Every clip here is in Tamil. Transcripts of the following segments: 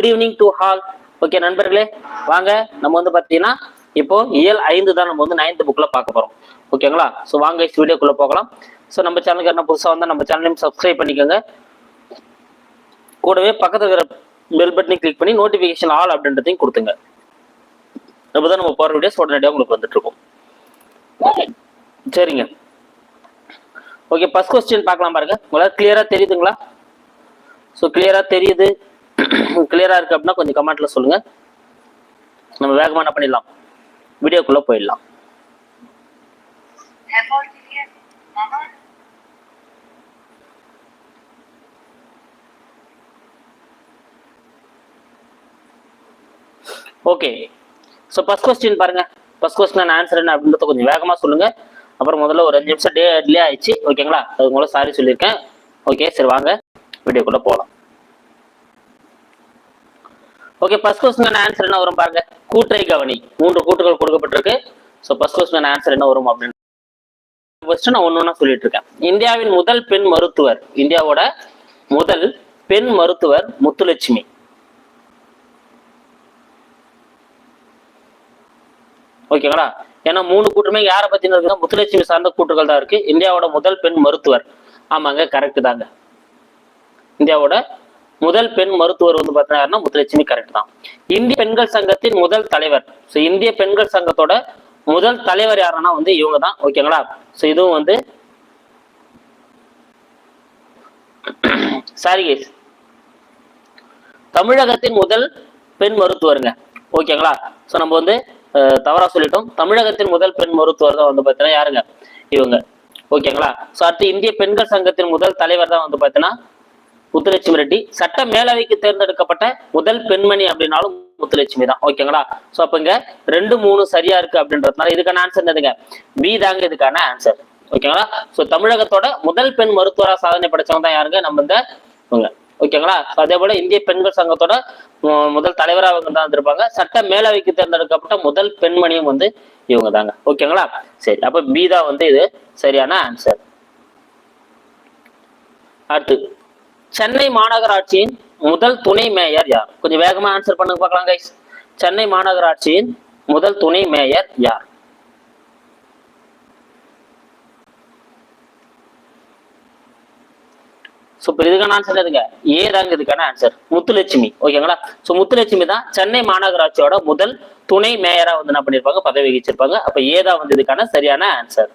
Good evening to all okay நண்பர்களே வாங்க. நம்ம வந்து பார்த்தீங்கன்னா இப்போ இயல் ஐந்து தான் நம்ம வந்து நைன்த் புக்ல பார்க்க போறோம். ஓகேங்களா ஸோ வாங்க வீடியோக்குள்ள போகலாம். ஸோ நம்ம சேனலுக்கு என்ன புதுசாக வந்தால் நம்ம சேனலையும் சப்ஸ்கிரைப் பண்ணிக்கோங்க. கூடவே பக்கத்தில் இருக்கிற பெல் பட்டனை கிளிக் பண்ணி நோட்டிஃபிகேஷன் ஆல் அப்படின்றதையும் கொடுத்துங்க. அப்போதான் நம்ம போகிற வீடியோஸ் உடனடியாக உங்களுக்கு வந்துட்டு இருக்கும். சரிங்க. ஓகே ஃபர்ஸ்ட் கொஸ்டின் பார்க்கலாம் பாருங்க. உங்களால் கிளியரா தெரியுதுங்களா? ஸோ கிளியரா தெரியுது. கிளியரா இருக்கு அப்படின்னா கொஞ்சம் கமெண்ட்ல சொல்லுங்க. நம்ம வேகமா என்ன பண்ணிடலாம்? வீடியோக்குள்ள போயிடலாம். ஓகே ஸோ ஃபஸ்ட் கொஸ்டின் பாருங்க. ஃபஸ்ட் கொஸ்டின் ஆன்சர் என்ன அப்படின்றத கொஞ்சம் வேகமா சொல்லுங்க. அப்புறம் முதல்ல ஒரு அஞ்சு நிமிஷம் டே டிலே ஆயிடுச்சு ஓகேங்களா அது மூலம் சாரி சொல்லியிருக்கேன். ஓகே சரி வாங்க. வீடியோக்குள்ளே போகலாம். ஓகே ஃபர்ஸ்ட் கொஸ்டின் ஆன்சர் என்ன வரும் பாருங்க. கூற்றை கவனி. மூன்று கூற்றுகள் கொடுக்கப்பட்டிருக்கு. ஸோ ஃபர்ஸ்ட் கொஸ்டின் ஆன்சர் என்ன வரும் அப்படின்னு. ஃபர்ஸ்ட் நான் ஒன்று ஒன்றா சொல்லிட்டு இருக்கேன். இந்தியாவின் முதல் பெண் மருத்துவர் இந்தியாவோட முதல் பெண் மருத்துவர் முத்துலட்சுமி. ஓகேங்களா ஏன்னா மூணு கூட்டுமே யாரை பத்தின இருக்குன்னா முத்துலட்சுமி சார்ந்த கூற்றுகள் தான் இருக்கு. இந்தியாவோட முதல் பெண் மருத்துவர். ஆமாங்க கரெக்ட் தாங்க. இந்தியாவோட முதல் பெண் மருத்துவர் வந்து பார்த்தீங்கன்னா முத்துலட்சுமி கரெக்ட் தான். இந்திய பெண்கள் சங்கத்தின் முதல் தலைவர். ஸோ இந்திய பெண்கள் சங்கத்தோட முதல் தலைவர் யாருன்னா வந்து இவங்க தான். ஓகேங்களா ஸோ இதுவும் வந்து சாரி கேஸ் தமிழகத்தின் முதல் பெண் மருத்துவருங்க. ஓகேங்களா ஸோ நம்ம வந்து தவறா சொல்லிட்டோம். தமிழகத்தின் முதல் பெண் மருத்துவர் தான் வந்து பார்த்தீங்கன்னா யாருங்க? இவங்க. ஓகேங்களா ஸோ அடுத்து இந்திய பெண்கள் சங்கத்தின் முதல் தலைவர் தான் வந்து பார்த்தீங்கன்னா முத்துலட்சுமி ரெட்டி. சட்ட மேலவைக்கு தேர்ந்தெடுக்கப்பட்ட முதல் பெண்மணி அப்படின்னாலும் முத்துலட்சுமி தான். ஓகேங்களா? ஸோ அப்ப இங்க ரெண்டு மூணு சரியா இருக்கு அப்படின்றதுனால இதுக்கான ஆன்சர் என்னதுங்க? பி தாங்க இதுக்கான ஆன்சர் ஓகேங்களா? ஸோ தமிழகத்தோட முதல் பெண் மருத்துவரா சாதனை படைச்சவங்க தான் யாருங்க? நம்ம இந்த ஓகேங்களா? அதே போல இந்திய பெண்கள் சங்கத்தோட முதல் தலைவராக அவங்க தான் இருந்திருப்பாங்க சட்ட மேலவைக்கு தேர்ந்தெடுக்கப்பட்ட முதல் பெண்மணியும் வந்து இவங்க தாங்க. ஓகேங்களா? சரி அப்ப பி தான் வந்து இது சரியான ஆன்சர் அடுத்து. சென்னை மாநகராட்சியின் முதல் துணை மேயர் யார்? கொஞ்சம் வேகமா ஆன்சர் பண்ணுங்க பார்க்கலாம் கைஸ் சென்னை மாநகராட்சியின் முதல் துணை மேயர் யார்? ஸோ இப்போ இதுக்கான ஆன்சர் எதுங்க? ஏ தாங்க இதுக்கான ஆன்சர் முத்துலட்சுமி ஓகேங்களா ஸோ முத்துலட்சுமி தான் சென்னை மாநகராட்சியோட முதல் துணை மேயரா வந்து என்ன பண்ணிருப்பாங்க? பதவி வகிச்சிருப்பாங்க. அப்ப ஏதா வந்து இதுக்கான சரியான ஆன்சர்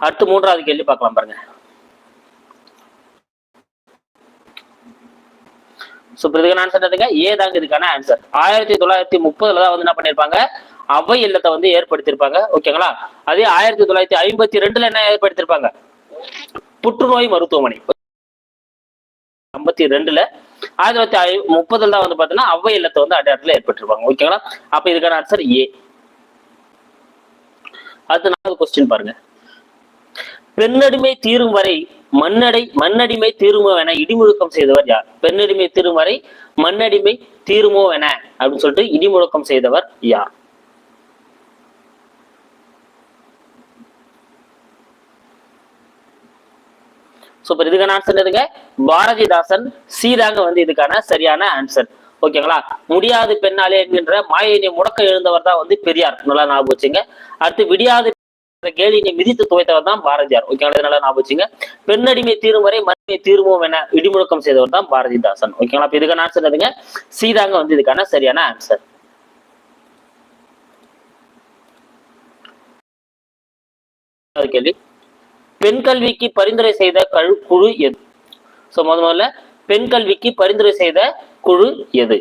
அடுத்து மூன்றாவது கேள்வி பார்க்கலாம் பாருங்க. ஸோ இதுக்கான ஆன்சர் என்னதுங்க ஏ தாங்க இதுக்கான ஆன்சர் ஆயிரத்தி தொள்ளாயிரத்தி முப்பதுல தான் வந்து என்ன பண்ணிருப்பாங்க? அவை இல்லத்தை வந்து ஏற்படுத்தியிருப்பாங்க ஓகேங்களா அதே ஆயிரத்தி தொள்ளாயிரத்தி ஐம்பத்தி ரெண்டுல என்ன ஏற்படுத்தியிருப்பாங்க புற்றுநோய் மருத்துவமனை. ஐம்பத்தி ரெண்டுல ஆயிரத்தி தொள்ளாயிரத்தி ஐ- முப்பதுல தான் வந்து பார்த்தீங்கன்னா அவை இல்லத்தை வந்து அடையாளத்துல ஏற்பட்டிருப்பாங்க. ஓகேங்களா அப்ப இதுக்கான ஆன்சர் ஏ அடுத்து நாலாவது கொஸ்டின் பாருங்க. பெண்ணடிமை தீரும் வரை மண்ணடை மண்ணடிமை தீருமோ என இடிமுழக்கம் செய்தவர் யார்? பெண்ணடிமை தீரும் வரை மண்ணடிமை தீருமோ என அப்படின்னு சொல்லிட்டு இடிமுழக்கம் செய்தவர் யார்? ஸோ இப்போ இதுக்கான ஆன்சர் எதுங்க பாரதிதாசன் சீதாங்க வந்து இதுக்கான சரியான ஆன்சர் ஓகேங்களா? முடியாது பெண்ணாலே என்கின்ற மாயினை முடக்க எழுந்தவர் தான் வந்து பெரியார். நல்லா ஞாபகம் வச்சுங்க. அடுத்து விடியாது என்ற கேலியினை மிதித்து துவைத்தவர் தான் பாரதியார். ஓகேங்களா இதனால ஞாபகம் வச்சுங்க. பெண்ணடிமை தீரும் வரை மண்ணினை தீர்வோம் என இடிமுழக்கம் செய்தவர் தான் பாரதிதாசன். ஓகேங்களா அப்ப இதுக்கான ஆன்சர் எதுங்க சீதாங்க வந்து இதுக்கான சரியான ஆன்சர் கேள்வி. பெண் கல்விக்கு பரிந்துரை செய்த குழு எது? சோ முத முதல்ல பெண் கல்விக்கு பரிந்துரை செய்த குழு எது?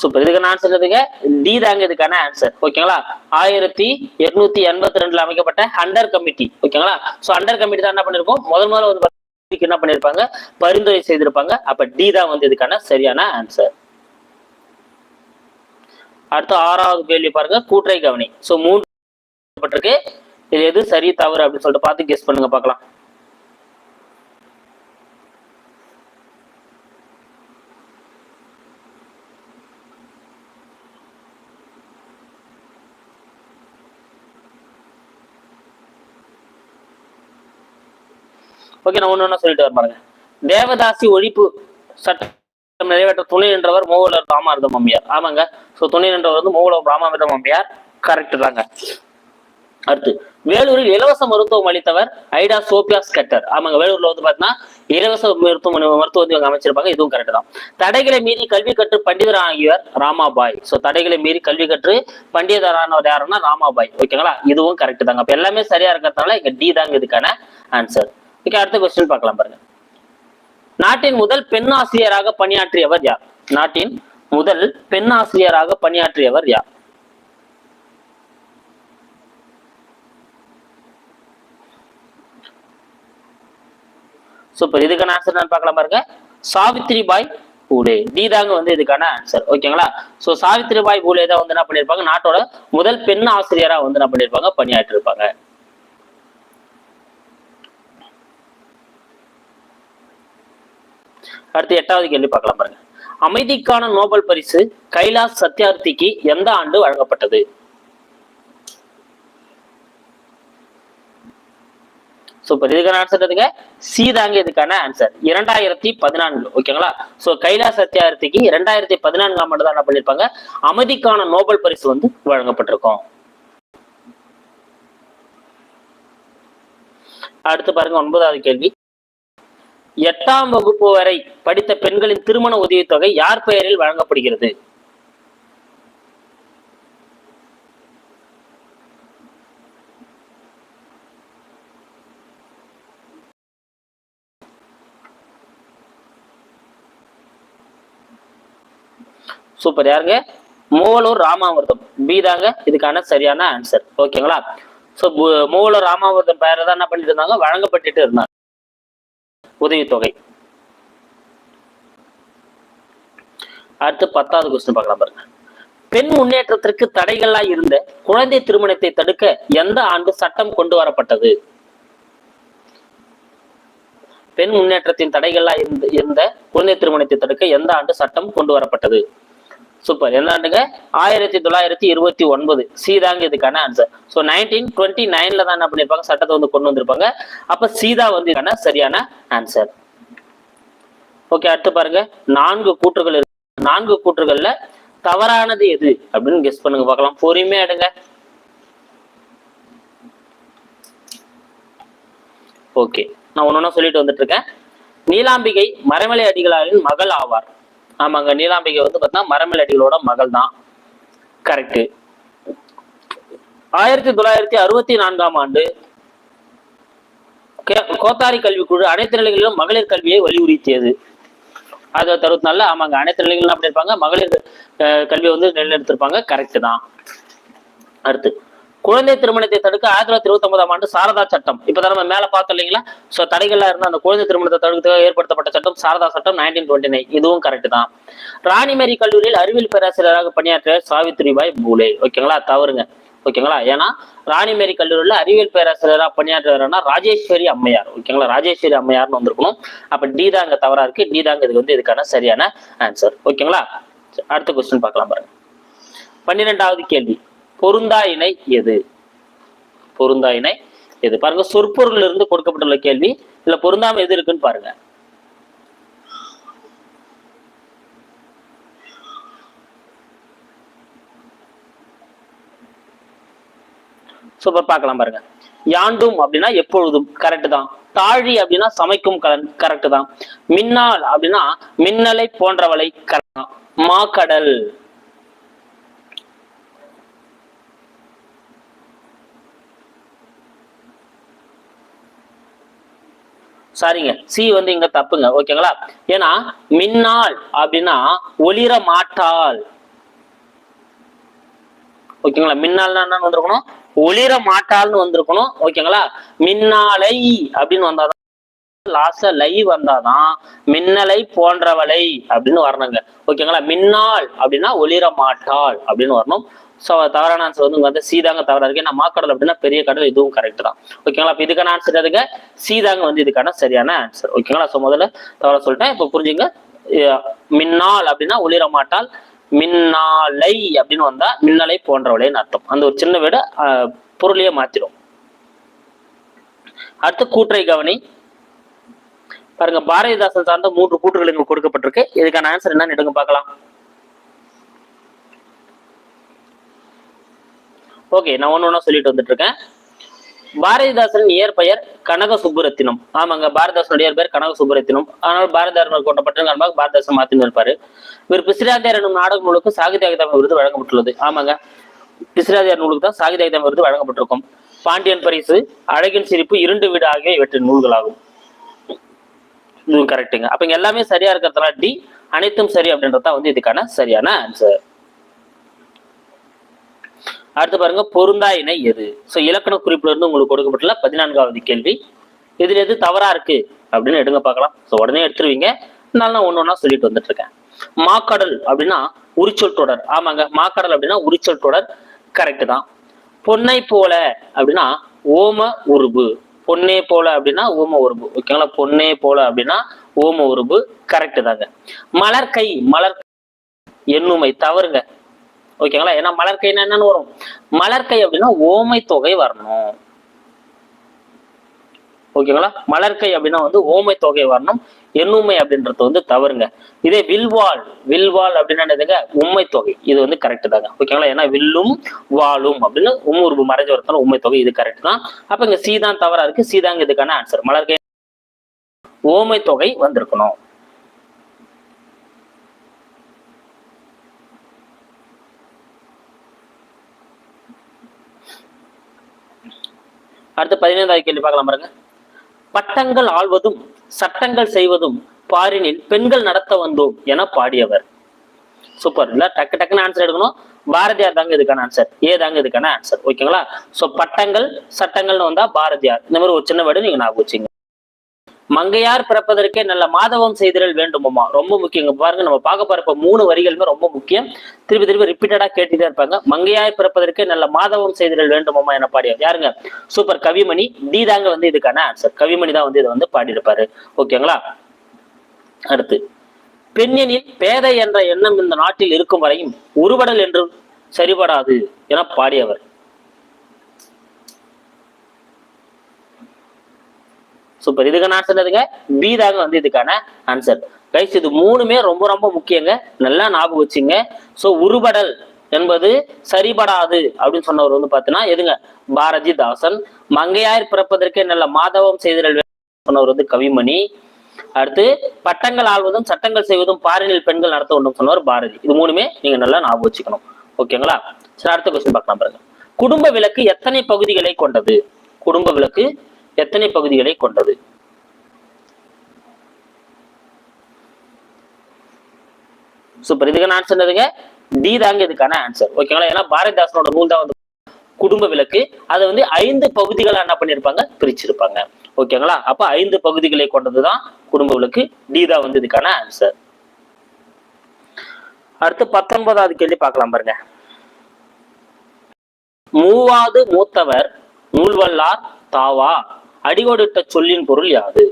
சூப்பர் இதுக்கான ஆன்சர் எதுங்க டி தாங்க இதுக்கான ஆன்சர் ஓகேங்களா ஆயிரத்தி எட்நூத்தி எண்பத்தி ரெண்டுல அமைக்கப்பட்ட அண்டர் கமிட்டி ஓகேங்களா சோ அண்டர் கமிட்டி தான் என்ன பண்ணிருக்கோம் முதல் முதல்ல வந்து என்ன பண்ணிருப்பாங்க? பரிந்துரை செய்திருப்பாங்க. அப்ப டி தான் வந்து இதுக்கான சரியான ஆன்சர் அடுத்து ஆறாவது கேள்வி பாருங்க. கூற்றை கவனி. சோ மூன்று பட்டிருக்கு இது எது சரி தவறு அப்படின்னு சொல்லிட்டு பார்த்து கெஸ் பண்ணுங்க பார்க்கலாம். ஓகே நான் ஒண்ணு சொல்லிட்டு வர பாருங்க. தேவதாசி ஒழிப்பு சட்டம் நிறைவேற்ற துணை நின்றவர் மூவலர் ராமாமிர்தம் அம்மையார். ஆமாங்க. சோ துணை நின்றவர் வந்து மூவலர் ராமாமிர்தம் அம்மையார். கரெக்ட் தாங்க. அடுத்து வேலூரில் இலவச மருத்துவம் அளித்தவர் ஐடா சோபியா ஸ்கட்டர் ஆமாங்க வேலூர்ல வந்து பாத்தீங்கன்னா இலவச மருத்துவ மருத்துவம் வந்து இவங்க அமைச்சிருப்பாங்க. இதுவும் கரெக்ட் தான். தடைகளை மீறி கல்வி கற்று பண்டிதர் ஆகியவர் ராமாபாய். சோ தடைகளை மீறி கல்வி கற்று பண்டிதரானவர் யாருன்னா ராமாபாய். ஓகேங்களா? இதுவும் கரெக்ட் தாங்க. அப்ப எல்லாமே சரியா இருக்கிறதுனால இங்க டி தாங்க இதுக்கான ஆன்சர் ஓகே அடுத்த கொஸ்டின் பார்க்கலாம் பாருங்க. நாட்டின் முதல் பெண் ஆசிரியராக பணியாற்றியவர் யார்? நாட்டின் முதல் பெண் ஆசிரியராக பணியாற்றியவர் யார்? சூப்பர் இதுக்கான ஆன்சர் நான் பார்க்கலாம் பாருங்க. சாவித்ரி பாய் பூலே. டி தாங்க வந்து இதுக்கான ஆன்சர் ஓகேங்களா சோ சாவித்ரி பாய் பூலே தான் வந்து என்ன பண்ணிருப்பாங்க? நாட்டோட முதல் பெண் ஆசிரியரா வந்து என்ன பண்ணிருப்பாங்க? பணியாற்றி அடுத்து எட்டாவது கேள்வி பார்க்கலாம் பாருங்க. அமைதிக்கான நோபல் பரிசு கைலாஷ் சத்யார்த்திக்கு எந்த ஆண்டு வழங்கப்பட்டது? சூப்பர் இதுக்கான ஆன்சர் எதுங்க சி தாங்க இதுக்கான ஆன்சர் இரண்டாயிரத்தி பதினான்கு. ஓகேங்களா சோ கைலாஷ் சத்யார்த்திக்கு இரண்டாயிரத்தி பதினான்காம் ஆண்டு தான் என்ன பண்ணிருப்பாங்க? அமைதிக்கான நோபல் பரிசு வந்து வழங்கப்பட்டிருக்கும். அடுத்து பாருங்க ஒன்பதாவது கேள்வி. எட்டாம் வகுப்பு வரை படித்த பெண்களின் திருமண உதவித்தொகை யார் பெயரில் வழங்கப்படுகிறது? சூப்பர். யாருங்க? மூவலூர் ராமாமிர்தம். பி தாங்க. இதுக்கான சரியான ஆன்சர் ஓகேங்களா சோ மூவலூர் ராமாமிர்தம் பெயரை தான் என்ன பண்ணிட்டு இருந்தாங்க? வழங்கப்பட்டுட்டு இருந்தாங்க. உதவித்தொகை. அடுத்து பத்தாவது கொஸ்டின் பார்க்கலாம் பாருங்க. பெண் முன்னேற்றத்திற்கு தடைகளா இருந்த குழந்தை திருமணத்தை தடுக்க எந்த ஆண்டு சட்டம் கொண்டு வரப்பட்டது? பெண் முன்னேற்றத்தின் தடைகளா இருந்த இருந்த குழந்தை திருமணத்தை தடுக்க எந்த ஆண்டு சட்டம் கொண்டு வரப்பட்டது? சூப்பர் என்ன ஆண்டுங்க ஆயிரத்தி தொள்ளாயிரத்தி இருபத்தி ஒன்பது. சீதாங்க இதுக்கான ஆன்சர் ஸோ நைன்டீன் டுவெண்ட்டி நைன்ல தான் என்ன பண்ணிருப்பாங்க. சட்டத்தை வந்து கொண்டு வந்திருப்பாங்க. அப்ப சீதா வந்து இதுக்கான சரியான ஆன்சர் ஓகே அடுத்து பாருங்க. நான்கு கூற்றுகள் இருக்கு. நான்கு கூற்றுகள்ல தவறானது எது அப்படின்னு கெஸ் பண்ணுங்க பார்க்கலாம். பொறுமையா எடுங்க. ஓகே நான் ஒன்னொன்னா சொல்லிட்டு வந்துட்டு இருக்கேன். நீலாம்பிகை மறைமலை அடிகளாரின் மகள் ஆவார். ஆமாங்க நீலாம்பிகை வந்து பார்த்தீங்கன்னா மரமிலடிகளோட மகள் தான் கரெக்ட் ஆயிரத்தி தொள்ளாயிரத்தி அறுபத்தி நான்காம் ஆண்டு கே- கோத்தாரி கல்விக்குழு அனைத்து நிலைகளிலும் மகளிர் கல்வியை வலியுறுத்தியது. அது தருவத்தி நாலுல ஆமாங்க அனைத்து நிலைகளும் அப்படி இருப்பாங்க. மகளிர் அஹ், கல்வியை வந்து நிலைநிறுத்திருப்பாங்க. கரெக்ட் தான். அடுத்து. குழந்தை திருமணத்தை தடுக்க ஆயிரத்தி தொள்ளாயிரத்தி இருபத்தி ஒன்பதாம் ஆண்டு சாரதா சட்டம். இப்பதான் நம்ம மேல பார்த்தோம் இல்லைங்களா? சோ தடைகள்லாம் இருந்த அந்த குழந்தை திருமணத்தை தடுக்கிறதுக்காக ஏற்படுத்தப்பட்ட சட்டம் சாரதா சட்டம் நைன்டீன் டுவெண்ட்டி நைன் இதுவும் கரெக்ட் தான். ராணிமேரி கல்லூரியில் அறிவியல் பேராசிரியராக பணியாற்றிய சாவித்ரிபாய் பூலே. ஓகேங்களா? தவறுங்க. ஓகேங்களா? ஏன்னா ராணிமேரி கல்லூரியில் அறிவியல் பேராசிரியராக பணியாற்றுறாருன்னா ராஜேஸ்வரி அம்மையார். ஓகேங்களா? ராஜேஸ்வரி அம்மையார்னு வந்திருக்கணும். அப்ப டி தவறா இருக்கு. டி தாங்க இதுக்கு வந்து இதுக்கான சரியான ஆன்சர் ஓகேங்களா? அடுத்த கொஸ்டின் பார்க்கலாம் பாருங்க. பன்னிரெண்டாவது கேள்வி. பொருந்தா இணை எது? பொருந்தா இணை எது? பாருங்க சொற்பொருள் இருந்து கொடுக்கப்பட்டுள்ள கேள்வி இல்ல பொருந்தாம எது இருக்குன்னு பாருங்க. சூப்பர் பார்க்கலாம் பாருங்க. யாண்டும் அப்படின்னா எப்பொழுதும் கரெக்ட் தான். தாழி அப்படின்னா சமைக்கும் கரெக்ட் தான். மின்னால் அப்படின்னா மின்னலை போன்றவளை கரெக்ட் தான். மாக்கடல். சாரிங்க சி வந்து இங்க தப்புங்க. ஓகேங்களா ஏன்னா மின்னால் அப்படின்னா ஒளிர மாட்டால். ஓகேங்களா மின்னால்னா என்ன வந்திருக்கணும்? ஒளிர மாட்டால்னு வந்திருக்கணும். ஓகேங்களா மின்னாலை அப்படின்னு வந்தாதான் லாஸ்ட்ல லை வந்தாதான் மின்னலை போன்றவளை அப்படின்னு வரணுங்க. ஓகேங்களா மின்னாள் அப்படின்னா ஒளிர மாட்டாள் அப்படின்னு வரணும். ஸோ தவறான ஆன்சர் வந்து வந்து சீதாங்க தவறா இருக்கு. ஏன்னா மாக்கடல் அப்படின்னா பெரிய கடல் இதுவும் கரெக்ட் தான். ஓகேங்களா இப்போ இதுக்கான ஆன்சர் எதுங்க? சீதாங்க வந்து இதுக்கான சரியான ஆன்சர் ஓகேங்களா ஸோ முதல்ல தவறா சொல்லிட்டேன். இப்போ புரிஞ்சுங்க. மின்னால் அப்படின்னா ஒளிரமாட்டால் மின்னாலை அப்படின்னு வந்தா மின்னலை போன்றவளைன்னு அர்த்தம். அந்த ஒரு சின்ன விட பொருளையே மாத்திரும். அடுத்து கூற்றை கவனி. பாருங்க பாரதிதாசன் சார்ந்த மூன்று கூற்றுகள் இங்க கொடுக்கப்பட்டிருக்கு. இதுக்கான ஆன்சர் என்னன்னு எடுங்க பார்க்கலாம். ஓகே நான் ஒன்று ஒன்றா சொல்லிட்டு வந்துட்டு இருக்கேன் பாரதிதாசன் இயற்பெயர் கனக சுப்புரத்தினம் ஆமாங்க பாரதிதாசனுடைய இயற்பெயர் கனக சுப்புரத்தினம் ஆனால் பாரதிதாசன் கொண்டப்பட்ட காரணமாக பாரதிதாசன் மாற்றி இருப்பாரு. இவர் பிசிராதியார் எனும் நாடக நூலுக்கு சாகித்ய அகாதமி விருது வழங்கப்பட்டுள்ளது. ஆமாங்க பிசிராதியார் நூலுக்கு தான் சாகித்ய அகாதமி விருது வழங்கப்பட்டிருக்கும். பாண்டியன் பரிசு அழகின் சிரிப்பு இருண்டு வீடு ஆகிய இவற்றின் நூல்களாகும். இதுவும் கரெக்டுங்க அப்ப எல்லாமே சரியா இருக்கிறதுனால டி அனைத்தும் சரி அப்படின்றது தான் வந்து இதுக்கான சரியான ஆன்சர் அடுத்து பாருங்க பொருந்தா இணை எது? சோ இலக்கண குறிப்புல இருந்து உங்களுக்கு கொடுக்கப்பட்டுள்ள பதினான்காவது கேள்வி. இதுல எது தவறா இருக்கு? அப்படின்னு எடுங்க பார்க்கலாம். ஸோ உடனே எடுத்துருவீங்க. நான் ஒண்ணு ஒன்றா சொல்லிட்டு வந்துட்டு இருக்கேன் மாக்கடல் அப்படின்னா உரிச்சொல் தொடர். ஆமாங்க மாக்கடல் அப்படின்னா உரிச்சொல் தொடர். கரெக்ட் தான். பொன்னை போல அப்படின்னா ஓம உருபு. பொன்னே போல அப்படின்னா ஓம உருபு. ஓகேங்களா பொன்னே போல அப்படின்னா ஓம உருபு. கரெக்ட் தாங்க. மலர்கை மலர் எண்ணுமை தவறுங்க. ஓகேங்களா? ஏன்னா மலர்கைன்னா என்னன்னு வரும். மலர்கை அப்படின்னா ஓமை தொகை வரணும். ஓகேங்களா? மலர்கை அப்படின்னா வந்து ஓமை தொகை வரணும். எண்ணுமை அப்படின்றது வந்து தவறுங்க. இதே வில்வாள் வில்வாள் அப்படின்னா என்னதுங்க? உண்மை தொகை இது வந்து கரெக்ட் தாங்க. ஓகேங்களா? ஏன்னா வில்லும் வாளும் அப்படின்னு உம்முருபு மறைஞ்ச வரத்தான உண்மை தொகை இது கரெக்ட் தான். அப்ப இங்க சீதான் தவறா இருக்கு. சீதாங்க இதுக்கான ஆன்சர் மலர்கை ஓமை தொகை வந்திருக்கணும். அடுத்து பதினைந்தாவது கேள்வி பார்க்கலாம் பாருங்க. பட்டங்கள் ஆழ்வதும் சட்டங்கள் செய்வதும் பாரினில் பெண்கள் நடத்த வந்தோம் என பாடியவர். சூப்பர் இல்ல டக்கு டக்குன்னு ஆன்சர் எடுக்கணும். பாரதியார் தாங்க இதுக்கான ஆன்சர் ஏ தாங்க இதுக்கான ஆன்சர் ஓகேங்களா சோ பட்டங்கள் சட்டங்கள்னு வந்தா பாரதியார். இந்த மாதிரி ஒரு சின்ன வேர்டு நீங்க ஞாபகம் வச்சுங்க. மங்கையார் பிறப்பதற்கே நல்ல மாதவம் செய்திடல் வேண்டுமாமா. ரொம்ப முக்கியங்க பாருங்க நம்ம பார்க்க போறப்ப மூணு வரிகளுமே ரொம்ப முக்கியம். திருப்பி திருப்பி ரிப்பீட்டடா கேட்டுட்டே இருப்பாங்க. மங்கையார் பிறப்பதற்கே நல்ல மாதவம் செய்திடல் வேண்டுமாமா என பாடியார் யாருங்க? சூப்பர் கவிமணி. டி தாங்க வந்து இதுக்கான ஆன்சர் கவிமணி தான் வந்து இதை வந்து பாடியிருப்பாரு. ஓகேங்களா அடுத்து பெண்ணினில் பேதை என்ற எண்ணம் இந்த நாட்டில் இருக்கும் வரையும் உருவடல் என்று சரிபடாது என பாடியவர். சூப்பர் இதுக்கான ஆன்சர் எதுங்க பி தாங்க வந்து இதுக்கான ஆன்சர் கைஸ் இது மூணுமே ரொம்ப ரொம்ப முக்கியங்க. நல்லா ஞாபகம் வச்சுங்க. ஸோ உருபடல் என்பது சரிபடாது அப்படின்னு சொன்னவர் வந்து பார்த்தீங்கன்னா எதுங்க? பாரதி தாசன் மங்கையார் பிறப்பதற்கே நல்ல மாதவம் செய்திடல் சொன்னவர் வந்து கவிமணி. அடுத்து பட்டங்கள் ஆள்வதும் சட்டங்கள் செய்வதும் பாரினில் பெண்கள் நடத்த வேண்டும் சொன்னவர் பாரதி. இது மூணுமே நீங்க நல்லா ஞாபகம் வச்சுக்கணும். ஓகேங்களா? சரி அடுத்த கொஸ்டின் பார்க்கலாம் பாருங்க. குடும்ப விளக்கு எத்தனை பகுதிகளை கொண்டது? குடும்ப விளக்கு எத்தனை பகுதிகளை கொண்டது? சூப்பர் இதுக்கான ஆன்சர் என்னதுங்க? டி தாங்க இதுக்கான ஆன்சர் ஓகேங்களா ஏன்னா பாரதிதாசனோட நூல் தான் வந்து குடும்ப விளக்கு. அதை வந்து ஐந்து பகுதிகளா என்ன பண்ணிருப்பாங்க பிரிச்சிருப்பாங்க. ஓகேங்களா அப்ப ஐந்து பகுதிகளை கொண்டதுதான் குடும்ப விளக்கு. டி தான் வந்து இதுக்கான ஆன்சர் அடுத்து பத்தொன்பதாவது கேள்வி பார்க்கலாம் பாருங்க. மூவாவது மூத்தவர் நூல்வல்லார் தாவா. அடிகோடிட்ட சொல்லின் பொருள் யாது?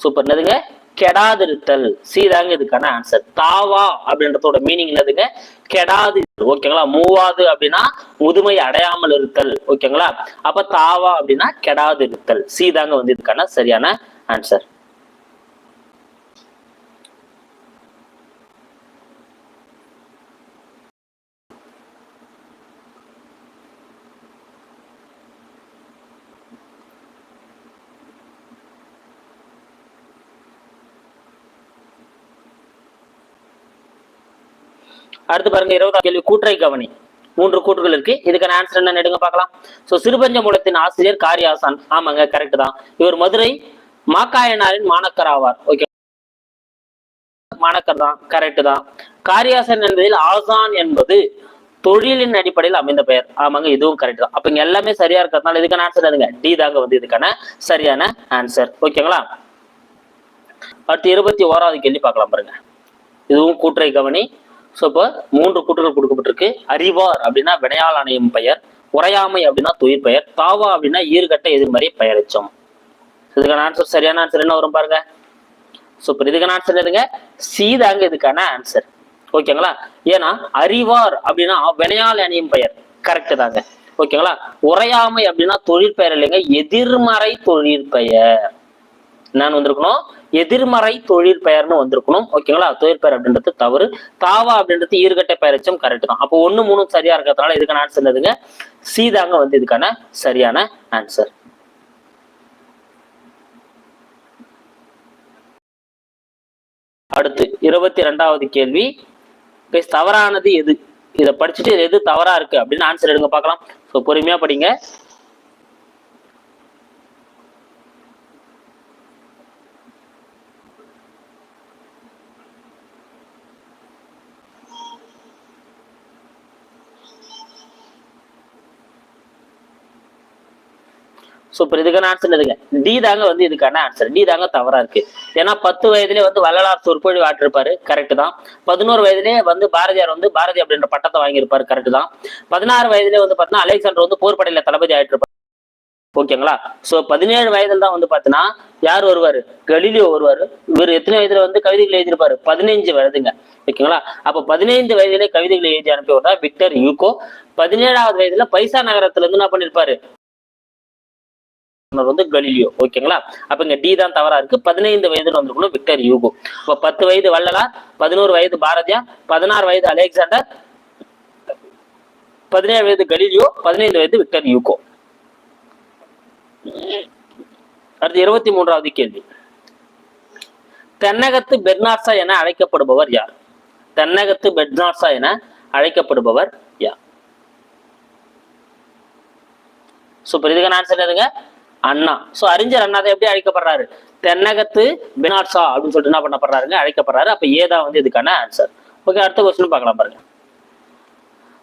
சூப்பர். என்னதுங்க? கெடாதிருத்தல். சீதாங்க இதுக்கான ஆன்சர் தாவா அப்படின்றதோட மீனிங் என்னதுங்க? கெடாது ஓகேங்களா? மூவாது அப்படின்னா முதுமை அடையாமல் இருத்தல். ஓகேங்களா? அப்ப தாவா அப்படின்னா கெடாது இருத்தல் சீதாங்க வந்து இதுக்கான சரியான ஆன்சர் அடுத்து பாருங்க இருபதாம் கேள்வி கூற்றை கவனி. மூன்று கூற்றுகள் இருக்கு. இதுக்கான ஆன்சர் என்ன எடுங்க பார்க்கலாம். சோ சிறுபஞ்ச மூலத்தின் ஆசிரியர் ஆசான் ஆமாங்க கரெக்ட் தான். இவர் மதுரை மாக்காயனாரின் மாணக்கர் ஆவார். ஓகே மாணக்கர் தான் கரெக்ட் தான். காரியாசன் என்பதில் ஆசான் என்பது தொழிலின் அடிப்படையில் அமைந்த பெயர். ஆமாங்க இதுவும் கரெக்ட் தான். அப்ப இங்க எல்லாமே சரியா இருக்கிறதுனால இதுக்கான ஆன்சர் எதுங்க டி தாங்க வந்து இதுக்கான சரியான ஆன்சர் ஓகேங்களா அடுத்து இருபத்தி ஓராவது கேள்வி பார்க்கலாம் பாருங்க. இதுவும் கூற்றை கவனி. ஸோ இப்போ மூன்று கூற்றுகள் கொடுக்கப்பட்டிருக்கு. அறிவார் அப்படின்னா வினையால் அணையும் பெயர் உரையாமை அப்படின்னா தொழிற் பெயர் தாவா அப்படின்னா ஈர்கட்ட எதிர்மறை பெயரிச்சம். இதுக்கான ஆன்சர் சரியான ஆன்சர் என்ன வரும் பாருங்க? சூப்பர் இதுக்கான ஆன்சர் எதுங்க சீதாங்க இதுக்கான ஆன்சர் ஓகேங்களா ஏன்னா அறிவார் அப்படின்னா வினையால் அணியும் பெயர். கரெக்ட் தாங்க. ஓகேங்களா உரையாமை அப்படின்னா தொழிற்பெயர் இல்லைங்க எதிர்மறை தொழிற்பெயர். என்னன்னு வந்திருக்கணும். எதிர்மறை தொழில் பெயர்னு வந்திருக்கணும். ஓகேங்களா? தொழில் பெயர் அப்படின்றது தவறு. தாவா அப்படின்றது ஈர்கட்ட பெயரச்சும் கரெக்ட் தான். அப்போ ஒண்ணு மூணும் சரியா இருக்கிறதுனால இதுக்கான ஆன்சர் என்னதுங்க? சீதாங்க வந்து இதுக்கான சரியான ஆன்சர் அடுத்து இருபத்தி ரெண்டாவது கேள்வி. தவறானது எது? இதை படிச்சுட்டு இது எது தவறா இருக்கு அப்படின்னு ஆன்சர் எடுங்க பார்க்கலாம். ஸோ பொறுமையா படிங்க. சூப்பர் இதுக்கான ஆன்சர் எதுங்க டி தாங்க வந்து இதுக்கான ஆன்சர் டி தாங்க தவறா இருக்கு. ஏன்னா பத்து வயதிலே வந்து வள்ளலார் சொற்பொழிவு ஆற்றிருப்பாரு கரெக்ட் தான். பதினோரு வயதிலே வந்து பாரதியார் வந்து பாரதி அப்படின்ற பட்டத்தை வாங்கியிருப்பாரு. கரெக்ட் தான். பதினாறு வயதிலே வந்து பார்த்தீங்கன்னா அலெக்சாண்டர் வந்து போர்படையில தளபதி ஆயிட்டிருப்பாரு. ஓகேங்களா சோ பதினேழு வயதுல தான் வந்து பாத்தீங்கன்னா யார் வருவாரு கலீலியோ வருவாரு இவர் எத்தனை வயதுல வந்து கவிதைகள் எழுதியிருப்பாரு? பதினைஞ்சு வயதுங்க ஓகேங்களா அப்ப பதினைந்து வயதிலே கவிதைகளை எழுதி அனுப்பிவிட்டா விக்டர் யூகோ பதினேழாவது வயதுல பைசா நகரத்துல இருந்து என்ன பண்ணிருப்பாரு? வந்து கலிலியோ ஓகேங்களா? அப்ப இங்க டி தான் தவறா இருக்கு. பதினைந்து வயதுல வந்திருக்கணும் விக்டர் யூகோ இப்ப பத்து வயது வள்ளலார் பதினோரு வயது பாரதியா பதினாறு வயது அலெக்சாண்டர் பதினேழு வயது கலிலியோ பதினைந்து வயது விக்டர் யூகோ அடுத்து இருபத்தி மூன்றாவது கேள்வி. தென்னகத்து பெர்னாட்சா என அழைக்கப்படுபவர் யார்? தென்னகத்து பெர்னாட்சா என அழைக்கப்படுபவர் யார்? சூப்பர். இதுக்கான ஆன்சர் எதுங்க அண்ணா. சோ அறிஞர் அண்ணா தான் எப்படி அழைக்கப்படுறாரு? தென்னகத்து பினாட்சா அப்படின்னு சொல்லிட்டு என்ன பண்ணப்படுறாருங்க? அழைக்கப்படுறாரு. அப்ப ஏதா வந்து இதுக்கான ஆன்சர் ஓகே அடுத்த கொஸ்டின் பார்க்கலாம் பாருங்க.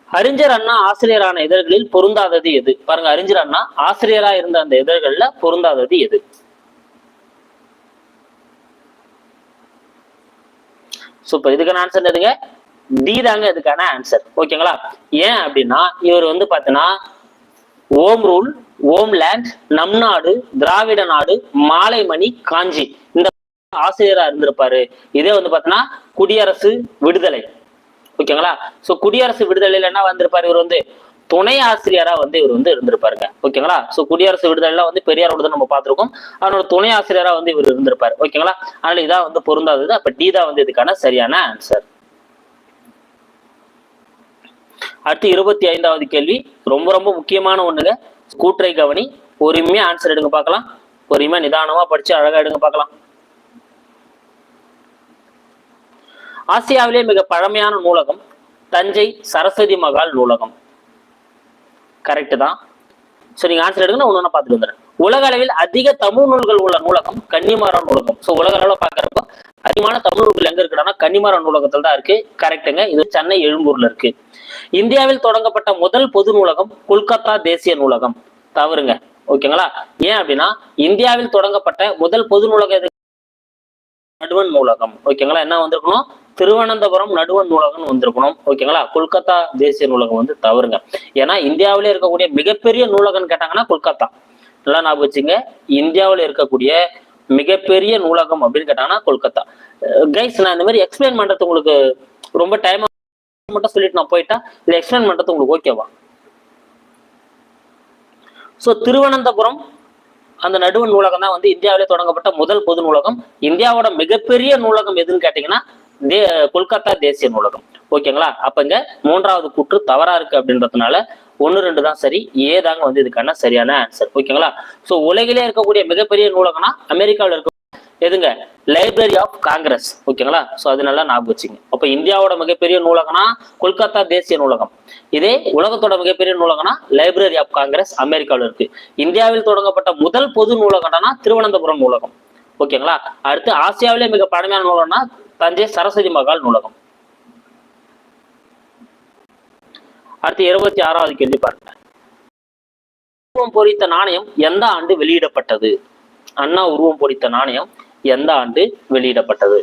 அறிஞர் அண்ணா ஆசிரியரான இதழ்களில் பொருந்தாதது எது? பாருங்க அறிஞர் அண்ணா ஆசிரியரா இருந்த அந்த இதழ்கள்ல பொருந்தாதது எது? சூப்பர் இதுக்கான ஆன்சர் எதுங்க டி தாங்க இதுக்கான ஆன்சர் ஓகேங்களா ஏன் அப்படின்னா இவர் வந்து பாத்தீங்கன்னா ஓம் ரூல் ஓம் லேண்ட் நம் நாடு திராவிட நாடு மாலைமணி காஞ்சி. இந்த ஆசிரியரா இருந்திருப்பாரு. இதே வந்து பாத்தீங்கன்னா குடியரசு விடுதலை. ஓகேங்களா? சோ குடியரசு விடுதலையில என்ன வந்திருப்பாரு இவர் வந்து? துணை ஆசிரியரா வந்து இவர் வந்து இருந்திருப்பாருங்க. ஓகேங்களா? சோ குடியரசு விடுதலைலாம் வந்து பெரியாரோட நம்ம பார்த்திருக்கோம். அவனோட துணை ஆசிரியரா வந்து இவர் இருந்திருப்பாரு. ஓகேங்களா? அதனால இதான் வந்து பொருந்தாதது. அப்ப டி தான் வந்து இதுக்கான சரியான ஆன்சர் அடுத்து இருபத்தி ஐந்தாவது கேள்வி. ரொம்ப ரொம்ப முக்கியமான ஒண்ணுங்க. கூற்றை கவனி பொறுமையா ஆன்சர் எடுங்க பார்க்கலாம். பொறுமையா நிதானமா படிச்சு அழகா எடுங்க பார்க்கலாம். ஆசியாவிலே மிக பழமையான நூலகம் தஞ்சை சரஸ்வதி மகால் நூலகம். கரெக்ட் தான். ஸோ நீங்க ஆன்சர் எடுங்க நான் ஒன்று பார்த்துட்டு வந்துடுறேன். உலக அளவில் அதிக தமிழ் நூல்கள் உள்ள நூலகம் கன்னிமாரா நூலகம். ஸோ உலக அளவில் பார்க்குறப்போ அதிகமான தமிழ் நூல்கள் எங்க இருக்குன்னா கன்னிமாரா நூலகத்தில் தான் இருக்கு. கரெக்டுங்க இது சென்னை எழும்பூர்ல இருக்கு. இந்தியாவில் தொடங்கப்பட்ட முதல் பொது நூலகம் கொல்கத்தா தேசிய நூலகம். தவறுங்க. ஓகேங்களா? ஏன் அப்படின்னா இந்தியாவில் தொடங்கப்பட்ட முதல் பொது நூலகம் எது? நடுவன் நூலகம். ஓகேங்களா? என்ன வந்திருக்கணும்? திருவனந்தபுரம் நடுவன் நூலகம் வந்திருக்கணும். ஓகேங்களா? கொல்கத்தா தேசிய நூலகம் வந்து தவறுங்க. ஏன்னா இந்தியாவிலே இருக்கக்கூடிய மிகப்பெரிய நூலகம்னு கேட்டாங்கன்னா கொல்கத்தா. நல்லா ஞாபகம் வச்சுங்க. இந்தியாவில் இருக்கக்கூடிய மிகப்பெரிய நூலகம் அப்படின்னு கேட்டாங்கன்னா கொல்கத்தா. கைஸ் நான் இந்த மாதிரி எக்ஸ்பிளைன் பண்றது உங்களுக்கு ரொம்ப டைம் மட்டும் சொல்லிட்டு நான் போயிட்டா இல்லை எக்ஸ்பிளைன் பண்றது உங்களுக்கு ஓகேவா ஸோ திருவனந்தபுரம் அந்த நடுவன் நூலகம் தான் வந்து இந்தியாவிலே தொடங்கப்பட்ட முதல் பொது நூலகம். இந்தியாவோட மிகப்பெரிய நூலகம் எதுன்னு கேட்டீங்கன்னா தே கொல்கத்தா தேசிய நூலகம். ஓகேங்களா அப்ப இங்க மூன்றாவது கூற்று தவறா இருக்கு அப்படின்றதுனால ஒன்னு ரெண்டு தான் சரி. ஏ தாங்க வந்து இதுக்கான சரியான ஆன்சர் ஓகேங்களா? ஸோ உலகிலே இருக்கக்கூடிய மிகப்பெரிய நூலகம்னா அமெரிக்காவில் இருக்க எதுங்க? லைப்ரரி ஆஃப் காங்கிரஸ் ஓகேங்களா? ஸோ அது நல்லா ஞாபகம் வச்சுங்க அப்போ இந்தியாவோட மிகப்பெரிய நூலகம்னா கொல்கத்தா தேசிய நூலகம். இதே உலகத்தோட மிகப்பெரிய நூலகம்னா லைப்ரரி ஆஃப் காங்கிரஸ் அமெரிக்காவில் இருக்கு. இந்தியாவில் தொடங்கப்பட்ட முதல் பொது நூலகம்னா திருவனந்தபுரம் நூலகம். ஓகேங்களா? அடுத்து ஆசியாவிலே மிக பழமையான நூலகம்னா தஞ்சை சரஸ்வதி மகால் நூலகம். அடுத்து இருபத்தி ஆறாவது கேள்வி பாருங்க. உருவம் பொறித்த நாணயம் எந்த ஆண்டு வெளியிடப்பட்டது? அண்ணா உருவம் பொறித்த நாணயம் எந்த ஆண்டு வெளியிடப்பட்டது?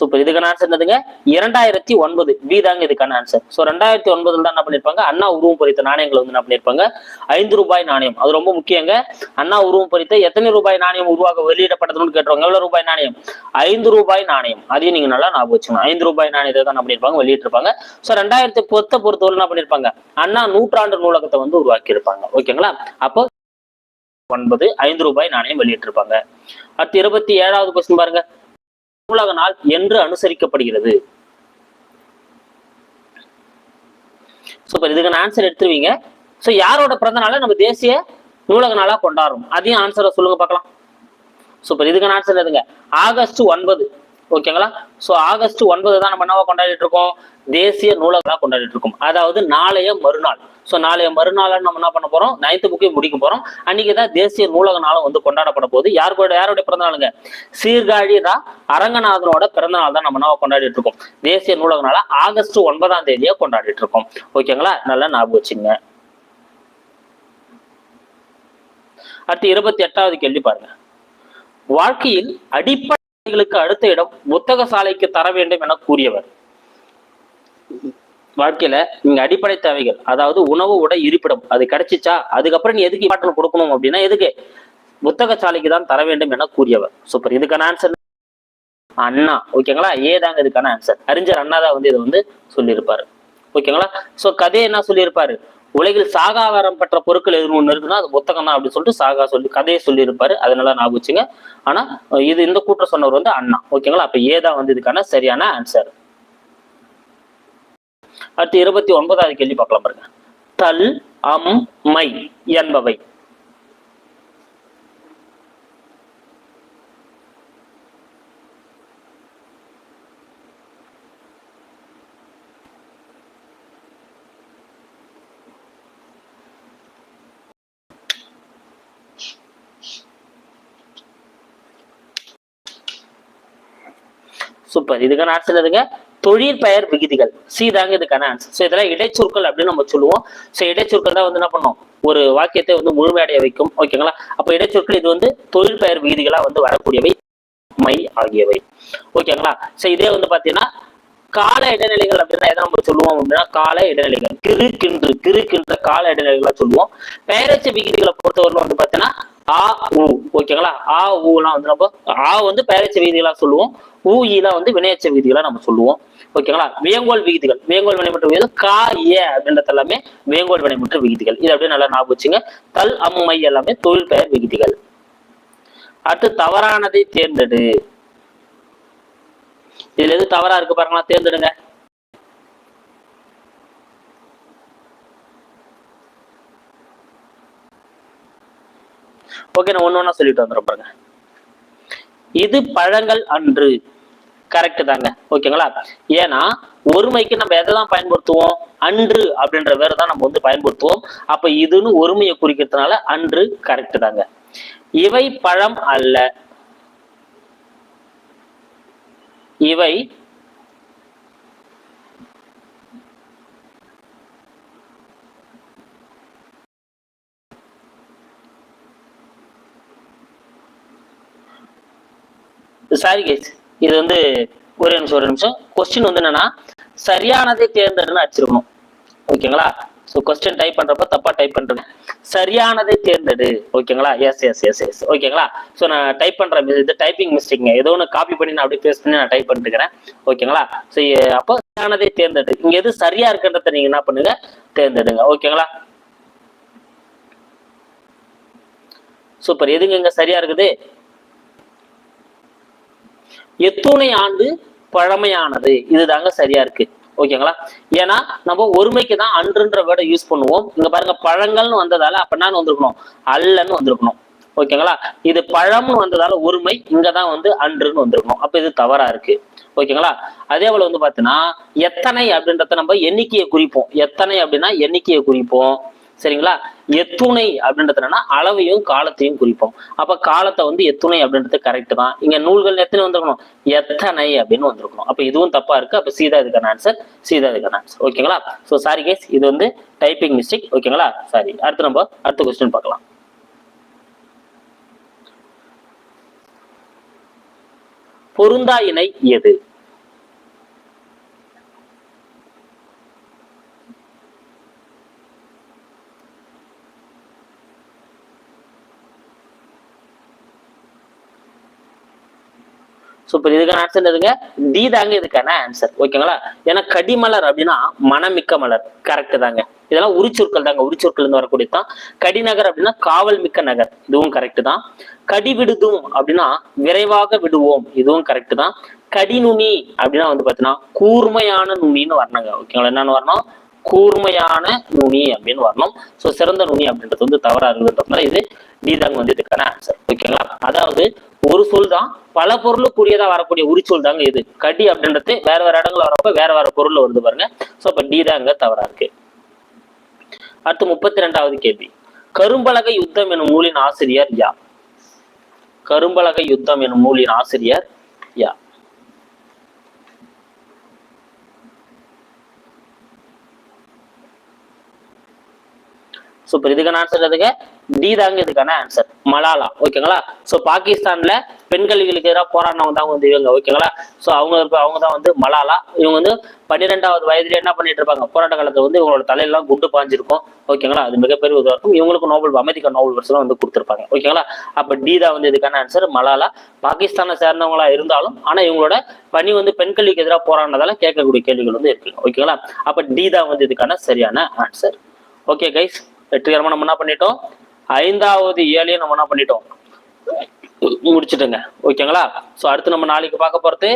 சூப்பர் இதுக்கான ஆன்சர் என்னதுங்க? இரண்டாயிரத்தி ஒன்பது. பி தாங்க இதுக்கான ஆன்சர் ஸோ ரெண்டாயிரத்தி ஒன்பதுல தான் என்ன பண்ணிருப்பாங்க? அண்ணா உருவம் பொறித்த நாணயங்களை வந்து என்ன பண்ணிருப்பாங்க? ஐந்து ரூபாய் நாணயம். அது ரொம்ப முக்கியங்க. அண்ணா உருவம் பொறித்த எத்தனை ரூபாய் நாணயம் உருவாக வெளியிடப்பட்டதுன்னு கேட்டுருவாங்க எவ்வளவு ரூபாய் நாணயம்? ஐந்து ரூபாய் நாணயம். அதையும் நீங்க நல்லா ஞாபகம் வச்சுக்கணும். ஐந்து ரூபாய் நாணயத்தை தான் என்ன பண்ணிருப்பாங்க? வெளியிட்டிருப்பாங்க. ஸோ ரெண்டாயிரத்தி பத்தை பொறுத்தவரை என்ன பண்ணிருப்பாங்க? அண்ணா நூற்றாண்டு நூலகத்தை வந்து உருவாக்கி இருப்பாங்க ஓகேங்களா? அப்போ ஒன்பது ஐந்து ரூபாய் நாணயம் வெளியிட்டிருப்பாங்க. அடுத்து இருபத்தி ஏழாவது கொஸ்டின் பாருங்க. உலக நாள் என்று அனுசரிக்கப்படுகிறது. சூப்பர் இதுக்கு ஆன்சர் எடுத்துருவீங்க. ஸோ யாரோட பிறந்த நாளை நம்ம தேசிய நூலக நாளா கொண்டாடுறோம்? அதையும் ஆன்சரை சொல்லுங்க பார்க்கலாம். சூப்பர் இதுக்கு ஆன்சர் எதுங்க ஆகஸ்ட் ஒன்பது. ஓகேங்களா ஸோ ஆகஸ்ட் ஒன்பது தான் நம்ம என்னவா கொண்டாடிட்டு இருக்கோம்? தேசிய நூலகம் கொண்டாடிட்டு இருக்கோம். அதாவது நாளைய மறுநாள். ஸோ நாளைய மறுநாள் நம்ம என்ன பண்ண போறோம்? நைன்த்து புக்கையும் முடிக்க போறோம். அன்னைக்கு தான் தேசிய நூலக நாளும் வந்து கொண்டாடப்பட போகுது. யாருக்கோட யாருடைய பிறந்த நாளுங்க? சீர்காழி ரா அரங்கநாதனோட பிறந்த நாள் தான் நம்ம என்ன கொண்டாடிட்டு இருக்கோம்? தேசிய நூலக நாளா ஆகஸ்ட் ஒன்பதாம் தேதியா கொண்டாடிட்டு இருக்கோம். ஓகேங்களா நல்லா ஞாபகம் வச்சுங்க அடுத்து இருபத்தி எட்டாவது கேள்வி பாருங்க. வாழ்க்கையில் அடிப்படை அடிப்படைகளுக்கு அடுத்த இடம் புத்தக சாலைக்கு தர வேண்டும் என கூறியவர். வாழ்க்கையில நீங்க அடிப்படை தேவைகள் அதாவது உணவு உடை இருப்பிடம் அது கிடைச்சிச்சா அதுக்கப்புறம் நீ எதுக்கு இம்பார்ட்டன் கொடுக்கணும் அப்படின்னா எதுக்கு? புத்தக சாலைக்கு தான் தர வேண்டும் என கூறியவர். சூப்பர் இதுக்கான ஆன்சர் அண்ணா. ஓகேங்களா ஏதாங்க இதுக்கான ஆன்சர் அறிஞர் அண்ணா தான் வந்து இதை வந்து சொல்லியிருப்பாரு. ஓகேங்களா சோ கதையை என்ன சொல்லியிருப்பாரு? உலகில் சாகாவரம் பெற்ற பொருட்கள் எதுவும் ஒன்று இருக்குன்னா அது புத்தகம் தான் அப்படின்னு சொல்லிட்டு சாகா சொல்லி கதையை சொல்லியிருப்பாரு. அதனால ஞாபகம் வச்சுங்க ஆனா இது இந்த கூட்டம் சொன்னவர் வந்து அண்ணா. ஓகேங்களா? அப்ப ஏதா வந்து இதுக்கான சரியான ஆன்சர் அடுத்து இருபத்தி ஒன்பதாவது கேள்வி பார்க்கலாம் பாருங்க. தல் அம் மை என்பவை. சூப்பர் இதுக்கான ஆன்சர் எதுங்க? தொழில் பெயர் விகுதிகள். சி தாங்க இதுக்கான ஆன்சர் ஸோ இதெல்லாம் இடைச்சொற்கள் அப்படின்னு நம்ம சொல்லுவோம். ஸோ இடைச்சொற்கள் தான் வந்து என்ன பண்ணும்? ஒரு வாக்கியத்தை வந்து முழுமையடைய வைக்கும். ஓகேங்களா அப்போ இடைச்சொற்கள் இது வந்து தொழில் பெயர் வந்து வரக்கூடியவை மை ஆகியவை. ஓகேங்களா ஸோ இதே வந்து பாத்தீங்கன்னா கால இடைநிலைகள் அப்படின்னா எதை நம்ம சொல்லுவோம் அப்படின்னா கால இடைநிலைகள். கிரு கின்று. கிரு கின்ற கால இடைநிலைகளாக சொல்லுவோம். பெயரச்ச விகிதிகளை பொறுத்தவரை வந்து பாத்தீங்கன்னா ஆ உ ஓகேங்களா? ஆ ஊலாம் வந்து நம்ம ஆ வந்து பெயரச்ச விகிதிகளா சொல்லுவோம். ஊ ஈலாம் வந்து வினையச்ச விகிதிகளா நம்ம சொல்லுவோம். ஓகேங்களா? வேங்கோல் விகிதிகள் வேங்கோல் வினைமுற்ற விகிதம் கா ஏ அப்படின்றது எல்லாமே வேங்கோல் வினைமுற்ற விகிதிகள் இது அப்படியே நல்லா ஞாபகம் வச்சுங்க. தல் அம்மை எல்லாமே தொழில் பெயர் விகிதிகள் அடுத்து தவறானதை தேர்ந்தெடு. இதுல எது தவறா இருக்கு பாருங்களா தேர்ந்தெடுங்க. ஓகே நான் ஒண்ணு ஒண்ணா சொல்லிட்டு வந்துடும் பாருங்க. இது பழங்கள் அன்று. கரெக்ட் தாங்க. ஓகேங்களா ஏன்னா ஒருமைக்கு நம்ம எதை தான் பயன்படுத்துவோம்? அன்று அப்படின்ற வேறு தான் நம்ம வந்து பயன்படுத்துவோம். அப்ப இதுன்னு ஒருமையை குறிக்கிறதுனால அன்று கரெக்ட் தாங்க. இவை பழம் அல்ல. இவை சாரி கேஸ் இது வந்து ஒரு நிமிஷம் ஒரு நிமிஷம். கொஸ்டின் வந்து என்னன்னா சரியானதை தேர்ந்தெடுன்னு அடிச்சிருக்கணும் ஓகேங்களா? ஸோ கொஸ்டின் டைப் பண்றப்ப தப்பா டைப் பண்றது. சரியானதை தேர்ந்தெடு. ஓகேங்களா? எஸ் எஸ் எஸ் எஸ் ஓகேங்களா? ஸோ நான் டைப் பண்ற இது டைப்பிங் மிஸ்டேக்ங்க ஏதோ ஒன்று காப்பி பண்ணி நான் அப்படியே பேஸ்ட் பண்ணி நான் டைப் பண்ணிட்டுக்கிறேன் ஓகேங்களா? ஸோ அப்போ சரியானதை தேர்ந்தெடு. இங்க எது சரியா இருக்குன்றத நீங்க என்ன பண்ணுங்க? தேர்ந்தெடுங்க. ஓகேங்களா? சூப்பர் எதுங்க இங்க சரியா இருக்குது? எத்தனை ஆண்டு பழமையானது? இதுதாங்க சரியா இருக்கு. ஓகேங்களா? ஏன்னா நம்ம ஒருமைக்கு தான் அன்றுன்ற வேர்டை யூஸ் பண்ணுவோம். இங்க பாருங்க பழங்கள்னு வந்ததால அப்ப வந்திருக்கணும். அல்லன்னு வந்திருக்கணும். ஓகேங்களா? இது பழம்னு வந்ததால ஒருமை இங்கதான் வந்து அன்றுன்னு வந்திருக்கணும். அப்ப இது தவறா இருக்கு. ஓகேங்களா? அதே போல வந்து பாத்தீங்கன்னா எத்தனை அப்படின்றத நம்ம எண்ணிக்கையை குறிப்போம். எத்தனை அப்படின்னா எண்ணிக்கையை குறிப்போம். சரிங்களா? எத்துணை அப்படின்றது என்னன்னா அளவையும் காலத்தையும் குறிப்போம். அப்ப காலத்தை வந்து எத்துணை அப்படின்றது கரெக்ட் தான். இங்க நூல்கள் எத்தனை வந்திருக்கணும்? எத்தனை அப்படின்னு வந்திருக்கணும். அப்ப இதுவும் தப்பா இருக்கு. அப்ப சீதா இதுக்கான ஆன்சர் சீதா இதுக்கான ஆன்சர் ஓகேங்களா சோ சாரி கேஸ் இது வந்து டைப்பிங் மிஸ்டேக் ஓகேங்களா சாரி அடுத்து நம்ம அடுத்த கொஸ்டின் பார்க்கலாம். பொருந்தா இணை எது? சூப்பர் இப்போ இதுக்கான ஆன்சர் எதுங்க டி தாங்க இதுக்கான ஆன்சர் ஓகேங்களா ஏன்னா கடிமலர் அப்படின்னா மனமிக்க மலர். கரெக்ட் தாங்க. இதெல்லாம் உரிச்சொற்கள் தாங்க. உரிச்சொற்கள் இருந்து வரக்கூடியது தான். கடிநகர் அப்படின்னா காவல் மிக்க நகர். இதுவும் கரெக்ட் தான். கடி விடுதும் அப்படின்னா விரைவாக விடுவோம். இதுவும் கரெக்ட் தான். கடி நுனி அப்படின்னா வந்து பாத்தீங்கன்னா கூர்மையான நுனின்னு வரணுங்க. ஓகேங்களா என்னன்னு வரணும்? கூர்மையான நுனி அப்படின்னு வரணும். ஸோ சிறந்த நுனி அப்படின்றது வந்து தவறா இருக்குன்றதுனால இது நீதாங்க வந்து இதுக்கான ஆன்சர் ஓகேங்களா அதாவது ஒரு சொல் தான். பல பொருளுக்குரியதா வரக்கூடிய உரிச்சொல் தாங்க இது. கடி அப்படின்றது வேற வேற இடங்கள்ல வரப்ப வேற வேற பொருள்ல வருது பாருங்க. ஸோ அப்ப டி தாங்க தவறா இருக்கு. அடுத்து முப்பத்தி ரெண்டாவது கேள்வி. கரும்பலகை யுத்தம் எனும் நூலின் ஆசிரியர் யா கரும்பலகை யுத்தம் எனும் நூலின் ஆசிரியர் யா சூப்பர் இதுக்கான ஆன்சர் எதுங்க டி தாங்க இதுக்கான ஆன்சர் மலாலா ஓகேங்களா ஸோ பாகிஸ்தான்ல பெண் கல்விகளுக்கு எதிராக போராடினவங்க தான் வந்து இவங்க ஓகேங்களா ஸோ அவங்க இருப்ப- அவங்க தான் வந்து மலாலா. இவங்க வந்து பன்னிரெண்டாவது வயதுல என்ன பண்ணிட்டு இருப்பாங்க? போராட்ட காலத்தில் வந்து இவங்களோட தலையெல்லாம் குண்டு பாஞ்சிருக்கும் ஓகேங்களா அது மிகப்பெரிய உதவா இருக்கும். இவங்களுக்கு நோபல் அமெரிக்கா நோபல் பரிசுலாம் வந்து கொடுத்துருப்பாங்க ஓகேங்களா அப்போ டி தான் வந்து இதுக்கான ஆன்சர் மலாலா. பாகிஸ்தானை சேர்ந்தவங்களா இருந்தாலும் ஆனால் இவங்களோட பணி வந்து பெண் கல்விக்கு எதிராக போராடினதால கேட்கக்கூடிய கேள்விகள் வந்து இருக்கு ஓகேங்களா அப்போ டி தான் வந்து இதுக்கான சரியான ஆன்சர் ஓகே கைஸ் வெற்றிகரமாக நம்ம என்ன பண்ணிட்டோம். ஐந்தாவது ஏழையும் நம்ம என்ன பண்ணிட்டோம்? முடிச்சுட்டுங்க. ஓகேங்களா? சோ அடுத்து நம்ம நாளைக்கு பார்க்க போறது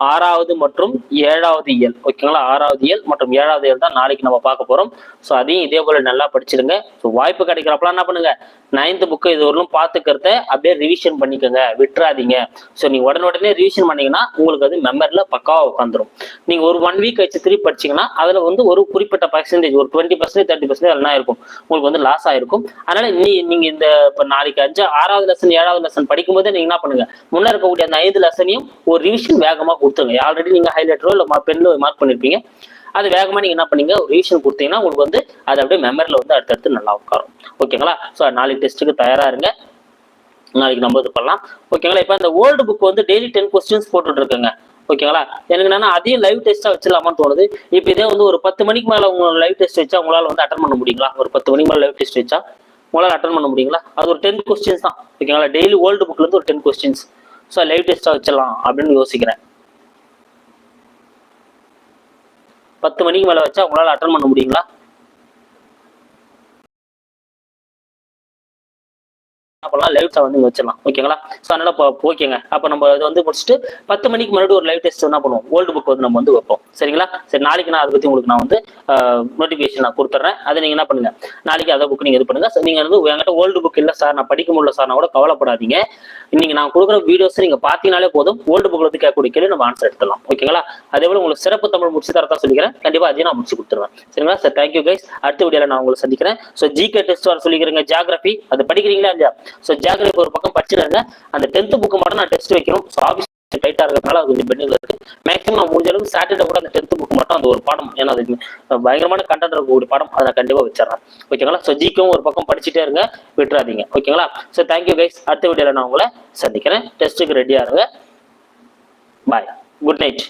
ஆறாவது மற்றும் ஏழாவது இயல். ஓகேங்களா ஆறாவது இயல் மற்றும் ஏழாவது இயல் தான் நாளைக்கு நம்ம பார்க்க போறோம். ஸோ அதையும் இதே போல நல்லா படிச்சிருங்க. ஸோ வாய்ப்பு கிடைக்கிறப்பலாம் என்ன பண்ணுங்க? நைன்த் புக்கு இது வரலும் பார்த்துக்கிறத அப்படியே ரிவிஷன் பண்ணிக்கோங்க. விட்டுறாதீங்க. ஸோ நீங்க உடனே உடனே ரிவிஷன் பண்ணீங்கன்னா உங்களுக்கு அது மெமரியில் பக்காவா உட்காந்துரும் நீங்க ஒரு ஒன் வீக் வச்சு திருப்பி படிச்சீங்கன்னா அதுல வந்து ஒரு குறிப்பிட்ட பர்சன்டேஜ் ஒரு டுவெண்ட்டி பர்சன்டேஜ் தேர்ட்டி பர்சன்டேஜ் என்ன இருக்கும் உங்களுக்கு வந்து லாஸ் ஆயிருக்கும். அதனால நீ நீங்க இந்த இப்போ நாளைக்கு அஞ்சு ஆறாவது லெசன் ஏழாவது லெசன் படிக்கும்போது நீங்க என்ன பண்ணுங்க? முன்னே இருக்கக்கூடிய அந்த ஐந்து லெசனையும் ஒரு ரிவிஷன் வேகமா கொடுத்துருங்க. ஆல்ரெடி நீங்க ஹைலைட்டரோ இல்லை பென்ல மார்க் பண்ணிருப்பீங்க. அது வேகமா நீங்க என்ன பண்ணீங்க? ஒரு ரிவிஷன் கொடுத்தீங்கன்னா உங்களுக்கு வந்து அது அப்படியே மெமரியில் வந்து அடுத்தடுத்து நல்லா உட்காரும். ஓகேங்களா ஸோ நாளைக்கு டெஸ்ட்டுக்கு தயாரா இருங்க. நாளைக்கு நம்ம இது பண்ணலாம். ஓகேங்களா இப்போ இந்த ஓல்டு புக் வந்து டெய்லி டென் கொஸ்டின்ஸ் போட்டுட்ருக்கேங்க. ஓகேங்களா எனக்கு என்னன்னா அதையும் லைவ் டெஸ்ட்டாக வச்சிடலாமான்னு தோணுது. இப்போ இதே வந்து ஒரு பத்து மணிக்கு மேலே உங்க லைவ் டெஸ்ட் வச்சா உங்களால் வந்து அட்டன் பண்ண முடியுங்களா? ஒரு பத்து மணிக்கு மேலே லைவ் டெஸ்ட் வச்சா உங்களால் அட்டன் பண்ண முடியுங்களா? அது ஒரு டென் கொஸ்டின்ஸ் தான். ஓகேங்களா டெய்லி ஓல்டு புக்லேருந்து ஒரு டென் கொஸ்டின்ஸ் ஸோ லைவ் டெஸ்ட்டாக வச்சிடலாம் அப்படின்னு யோசிக்கிறேன். பத்து மணிக்கு மேல வச்சா உங்களால அட்டன் பண்ண முடியுங்களா? பண்ணலாம் லைவ் வந்து வச்சிடலாம். ஓகேங்களா ஸோ அதனால இப்போ ஓகேங்க அப்போ நம்ம இது வந்து முடிச்சுட்டு பத்து மணிக்கு முன்னாடி ஒரு லைவ் டெஸ்ட் என்ன பண்ணுவோம்? ஓல்டு புக் வந்து நம்ம வந்து வைப்போம். சரிங்களா? சரி நாளைக்கு நான் அதை பத்தி உங்களுக்கு நான் வந்து நோட்டிஃபிகேஷன் நான் கொடுத்துட்றேன் அதை நீங்க என்ன பண்ணுங்க? நாளைக்கு அதை புக் நீங்க இது பண்ணுங்க. So, நீங்க வந்து என்கிட்ட ஓல்டு புக் இல்லை சார் நான் படிக்க முடியல சார் நான் கூட கவலைப்படாதீங்க. இன்னைக்கு நான் கொடுக்குற வீடியோஸ் நீங்க பார்த்தீங்கனாலே போதும். ஓல்டு புக்ல வந்து கேட்கக்கூடிய கேள்வி நம்ம ஆன்சர் எடுத்துடலாம். ஓகேங்களா அதே போல உங்களுக்கு சிறப்பு தமிழ் முடிச்சு தரதா சொல்லிக்கிறேன். கண்டிப்பா அதையும் நான் முடிச்சு கொடுத்துருவேன். சரிங்களா? சார் தேங்க்யூ கைஸ் அடுத்த வீடியோல நான் உங்களை சந்திக்கிறேன். ஸோ ஜிகே டெஸ்ட் வர சொல்லிக்கிறேங்க. ஜியாகிரபி அது படிக்கிறீங்களா இல்லையா? ஸோ ஜியாகிரபி ஒரு பக்கம் படிச்சுருங்க அந்த டென்த் புக்கு மட்டும் நான் டெஸ்ட் வைக்கணும். ஸோ ஆஃபீஸ் டைட்டாக இருக்கிறதுனால அது கொஞ்சம் பெண்டிங்ல இருக்கு. மேக்ஸிமம் நான் முடிஞ்ச அளவுக்கு சாட்டர்டே கூட அந்த டென்த் புக் மட்டும் அந்த ஒரு பாடம் ஏன்னா அது பயங்கரமான கண்டென்ட் இருக்கக்கூடிய பாடம் அதை நான் கண்டிப்பாக வச்சிடறேன். ஓகேங்களா ஸோ ஜிக்கும் ஒரு பக்கம் படிச்சுட்டே இருங்க. விட்டுறாதீங்க. ஓகேங்களா ஸோ தேங்க்யூ கைஸ் அடுத்த வீடியோவில் நான் உங்களை சந்திக்கிறேன். டெஸ்ட்டுக்கு ரெடியாக இருங்க. Bye good night